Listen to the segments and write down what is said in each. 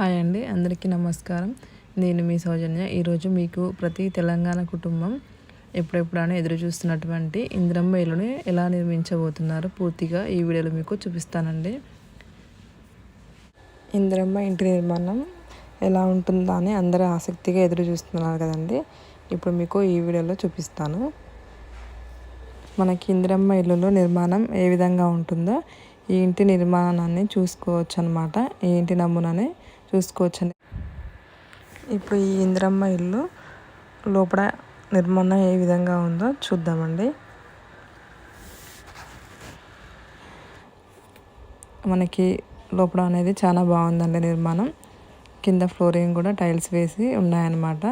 Hi అండి అందరికీ నమస్కారం. నేను మీ సౌజన్య. ఈరోజు మీకు ప్రతి తెలంగాణ కుటుంబం ఎప్పుడెప్పుడైనా ఎదురు చూస్తున్నటువంటి ఇంద్రమ్మ ఇల్లుని ఎలా నిర్మించబోతున్నారు పూర్తిగా ఈ వీడియోలో మీకు చూపిస్తానండి. ఇంద్రమ్మ ఇంటి నిర్మాణం ఎలా ఉంటుందా అని అందరూ ఆసక్తిగా ఎదురు చూస్తున్నారు కదండి. ఇప్పుడు మీకు ఈ వీడియోలో చూపిస్తాను. మనకి ఇంద్రమ్మ ఇల్లులో నిర్మాణం ఏ విధంగా ఉంటుందో ఈ ఇంటి నిర్మాణాన్ని చూసుకోవచ్చు అనమాట ఈ ఇంటి నమూనాని చూసుకోవచ్చు ఇప్పుడు ఈ ఇందిరమ్మ ఇల్లు లోపల నిర్మాణం ఏ విధంగా ఉందో చూద్దామండి. మనకి లోపల అనేది చాలా బాగుందండి నిర్మాణం. కింద ఫ్లోరింగ్ కూడా టైల్స్ వేసి ఉన్నాయన్నమాట.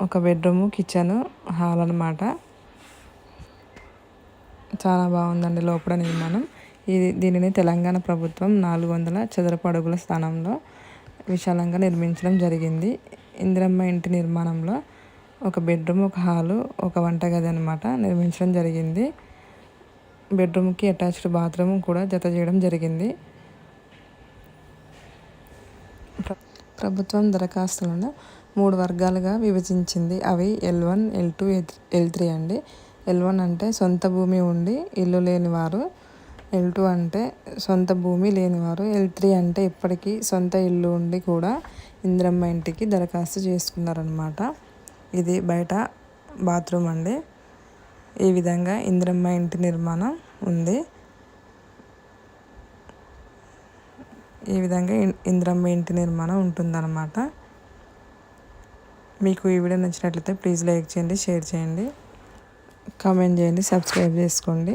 ఒక బెడ్రూమ్ కిచెన్ హాల్ అనమాట చాలా బాగుందండి లోపల నిర్మాణం. ఇది దీనిని తెలంగాణ ప్రభుత్వం నాలుగు వందల చదరపు అడుగుల స్థానంలో విశాలంగా నిర్మించడం జరిగింది. ఇందిరమ్మ ఇంటి నిర్మాణంలో ఒక బెడ్రూమ్ ఒక హాలు ఒక వంటగది అనమాట నిర్మించడం జరిగింది. బెడ్రూమ్కి అటాచ్డ్ బాత్రూమ్ కూడా జత చేయడం జరిగింది. ప్రభుత్వం దరఖాస్తులను మూడు వర్గాలుగా విభజించింది. అవి L one L two L three అండి. ఎల్ వన్ అంటే సొంత భూమి ఉండి ఇల్లు లేని వారు ఎల్ టూ అంటే సొంత భూమి లేనివారు. ఎల్ త్రీ అంటే ఇప్పటికీ సొంత ఇల్లు ఉండి కూడా ఇందిరమ్మ ఇంటికి దరఖాస్తు చేసుకున్నారనమాట ఇది బయట బాత్రూమ్ అండి. ఈ విధంగా ఇందిరమ్మ ఇంటి నిర్మాణం ఉంది. ఈ విధంగా ఇందిరమ్మ ఇంటి నిర్మాణం ఉంటుందన్నమాట. మీకు ఈ వీడియో నచ్చినట్లయితే ప్లీజ్ లైక్ చేయండి షేర్ చేయండి. కామెంట్ చేయండి సబ్స్క్రైబ్ చేసుకోండి.